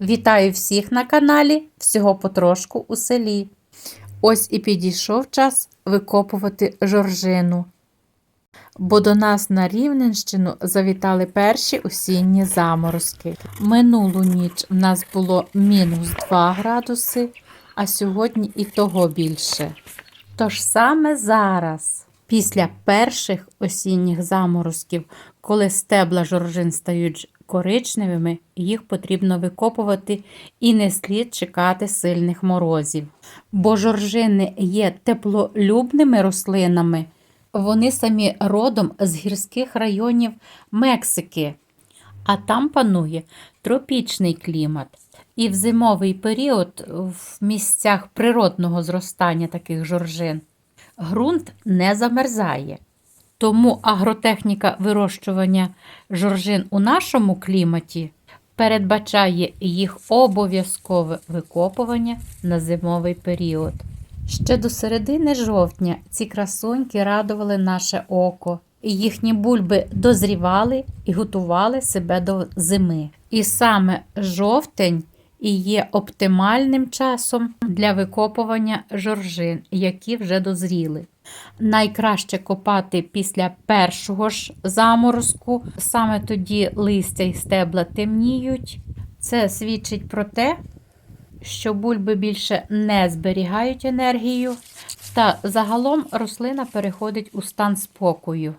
Вітаю всіх на каналі Всього потрошку у селі. Ось і підійшов час викопувати жоржину. Бо до нас на Рівненщину завітали перші осінні заморозки. Минулу ніч в нас було мінус 2 градуси, а сьогодні і того більше. Тож саме зараз, після перших осінніх заморозків, коли стебла жоржин стають коричневими, їх потрібно викопувати і не слід чекати сильних морозів. Бо жоржини є теплолюбними рослинами, вони самі родом з гірських районів Мексики, а там панує тропічний клімат. І в зимовий період в місцях природного зростання таких жоржин ґрунт не замерзає. Тому агротехніка вирощування жоржин у нашому кліматі передбачає їх обов'язкове викопування на зимовий період. Ще до середини жовтня ці красуньки радували наше око, їхні бульби дозрівали і готували себе до зими. І саме жовтень і є оптимальним часом для викопування жоржин, які вже дозріли. Найкраще копати після першого ж заморозку, саме тоді листя і стебла темніють. Це свідчить про те, що бульби більше не зберігають енергію, та загалом рослина переходить у стан спокою.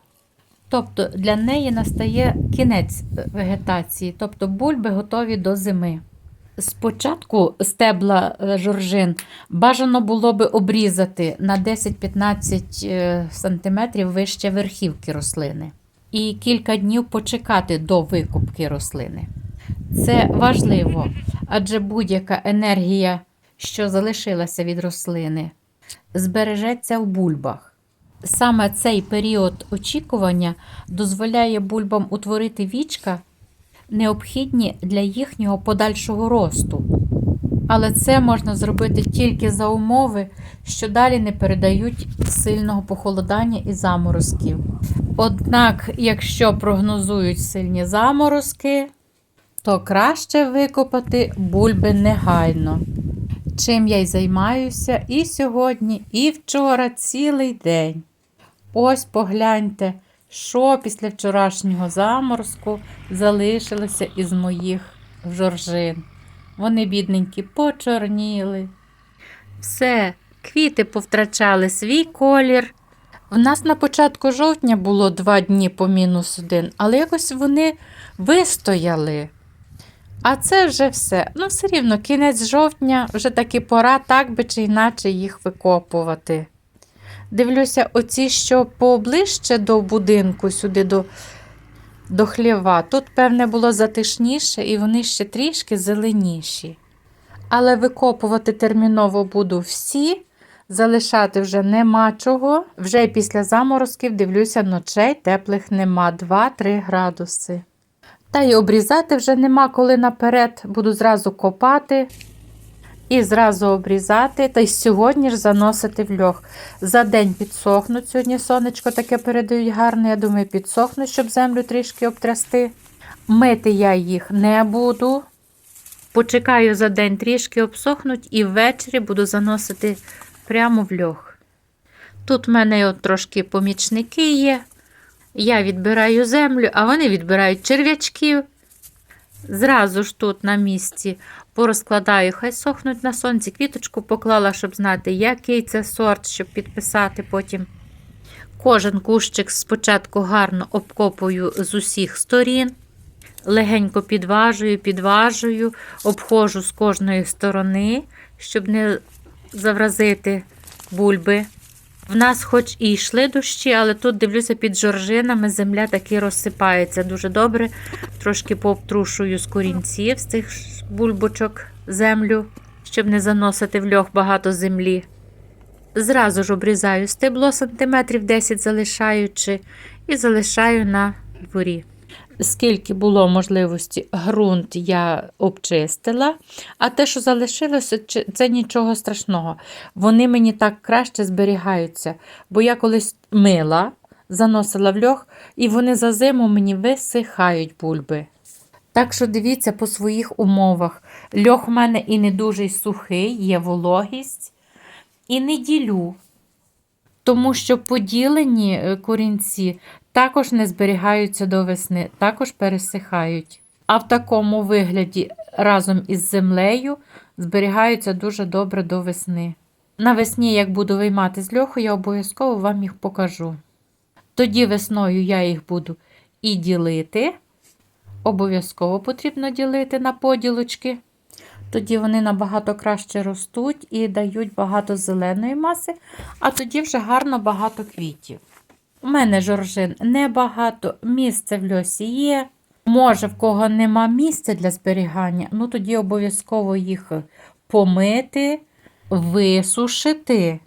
Тобто для неї настає кінець вегетації, тобто бульби готові до зими. Спочатку стебла е, жоржин бажано було би обрізати на 10-15 см вище верхівки рослини і кілька днів почекати до викупки рослини. Це важливо, адже будь-яка енергія, що залишилася від рослини, збережеться в бульбах. Саме цей період очікування дозволяє бульбам утворити вічка, необхідні для їхнього подальшого росту. Але це можна зробити тільки за умови, що далі не передають сильного похолодання і заморозків. Однак, якщо прогнозують сильні заморозки, то краще викопати бульби негайно. Чим я й займаюся і сьогодні, і вчора цілий день. Ось погляньте, що після вчорашнього заморозку залишилося із моїх жоржин. Вони, бідненькі, почорніли. Все, квіти повтрачали свій колір. В нас на початку жовтня було два дні по мінус один, але якось вони вистояли. А це вже все. Ну, все рівно, кінець жовтня, вже таки пора, так би чи іначе їх викопувати. Дивлюся, оці, що поближче до будинку, сюди до до хлєва. Тут, певне, було затишніше, і вони ще трішки зеленіші. Але викопувати терміново буду всі, залишати вже нема чого. Вже після заморозків дивлюся, ночей теплих нема 2-3 градуси. Та й обрізати вже нема коли наперед, буду зразу копати. І зразу обрізати, та й сьогодні ж заносити в льох. За день підсохнуть. Сьогодні сонечко таке передають гарне, я думаю, підсохнуть, щоб землю трішки обтрясти. Мити я їх не буду. Почекаю за день трішки обсохнуть і ввечері буду заносити прямо в льох. Тут в мене от трошки помічники є. Я відбираю землю, а вони відбирають черв'ячків. Зразу ж тут на місці порозкладаю, хай сохнуть на сонці. Квіточку поклала, щоб знати, який це сорт, щоб підписати потім. Кожен кущик спочатку гарно обкопую з усіх сторін. Легенько підважую, підважую, обходжу з кожної сторони, щоб не завразити бульби. В нас, хоч і йшли дощі, але тут дивлюся під жоржинами, земля таки розсипається дуже добре. Трошки повтрушую з корінців з цих бульбочок землю, щоб не заносити в льох багато землі. Зразу ж обрізаю стебло сантиметрів 10 залишаючи, і залишаю на дворі. Скільки було можливості, ґрунт я обчистила, а те, що залишилося, це нічого страшного. Вони мені так краще зберігаються, бо я колись мила, заносила в льох, і вони за зиму мені висихають бульби. Так що дивіться по своїх умовах. Льох в мене і не дуже сухий, є вологість. І не ділю. Тому що поділені е, корінці також не зберігаються до весни, також пересихають. А в такому вигляді разом із землею зберігаються дуже добре до весни. Навесні, як буду виймати з льоху, я обов'язково вам їх покажу. Тоді весною я їх буду і ділити. Обов'язково потрібно ділити на поділочки. Тоді вони набагато краще ростуть і дають багато зеленої маси, а тоді вже гарно багато квітів. У мене жоржин небагато, місце в льосі є. Може, в кого нема місця для зберігання, ну тоді обов'язково їх помити, висушити.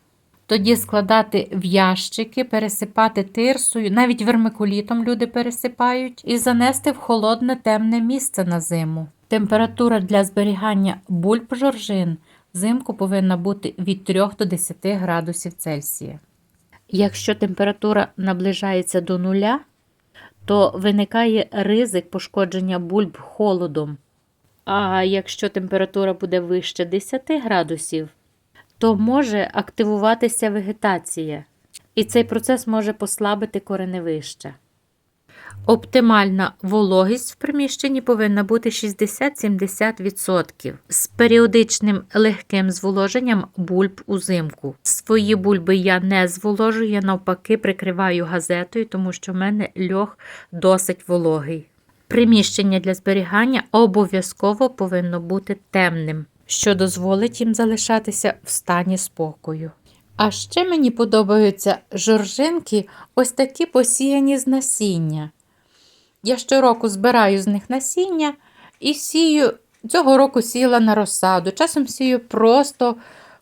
Тоді складати в ящики, пересипати тирсою, навіть вермикулітом люди пересипають, і занести в холодне темне місце на зиму. Температура для зберігання бульб жоржин взимку повинна бути від 3 до 10 градусів Цельсія. Якщо температура наближається до нуля, то виникає ризик пошкодження бульб холодом. А якщо температура буде вище 10 градусів, то може активуватися вегетація, і цей процес може послабити кореневище. Оптимальна вологість в приміщенні повинна бути 60-70% з періодичним легким зволоженням бульб узимку. Свої бульби я не зволожую, я навпаки прикриваю газетою, тому що в мене льох досить вологий. Приміщення для зберігання обов'язково повинно бути темним, що дозволить їм залишатися в стані спокою. А ще мені подобаються жоржинки, ось такі посіяні з насіння. Я щороку збираю з них насіння і сію. Цього року сіяла на розсаду, часом сію просто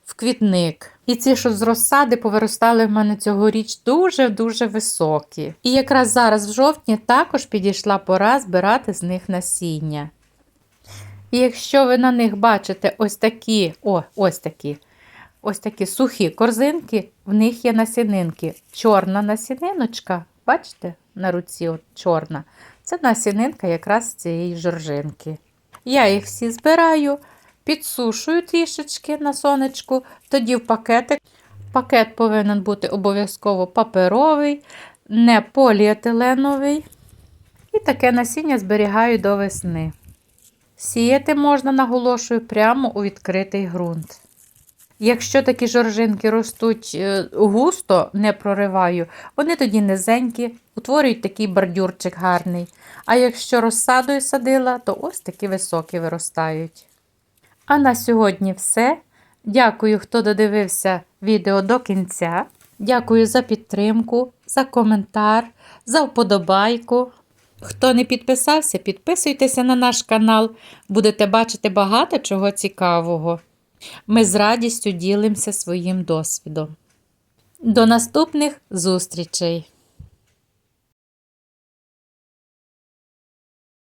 в квітник. І ці, що з розсади, повиростали в мене цьогоріч дуже-дуже високі. І якраз зараз в жовтні також підійшла пора збирати з них насіння. І якщо ви на них бачите ось такі, о, ось такі, ось такі сухі корзинки, в них є насінинки. Чорна насіниночка, бачите, на руці от чорна. Це насінинка якраз цієї жоржинки. Я їх всі збираю, підсушую трішечки на сонечку, тоді в пакетик. Пакет повинен бути обов'язково паперовий, не поліетиленовий. І таке насіння зберігаю до весни. Сіяти можна, наголошую, прямо у відкритий ґрунт. Якщо такі жоржинки ростуть е, густо, не прориваю, вони тоді низенькі, утворюють такий бордюрчик гарний. А якщо розсадою садила, то ось такі високі виростають. А на сьогодні все. Дякую, хто додивився відео до кінця. Дякую за підтримку, за коментар, за вподобайку. Хто не підписався, підписуйтеся на наш канал, будете бачити багато чого цікавого. Ми з радістю ділимося своїм досвідом. До наступних зустрічей!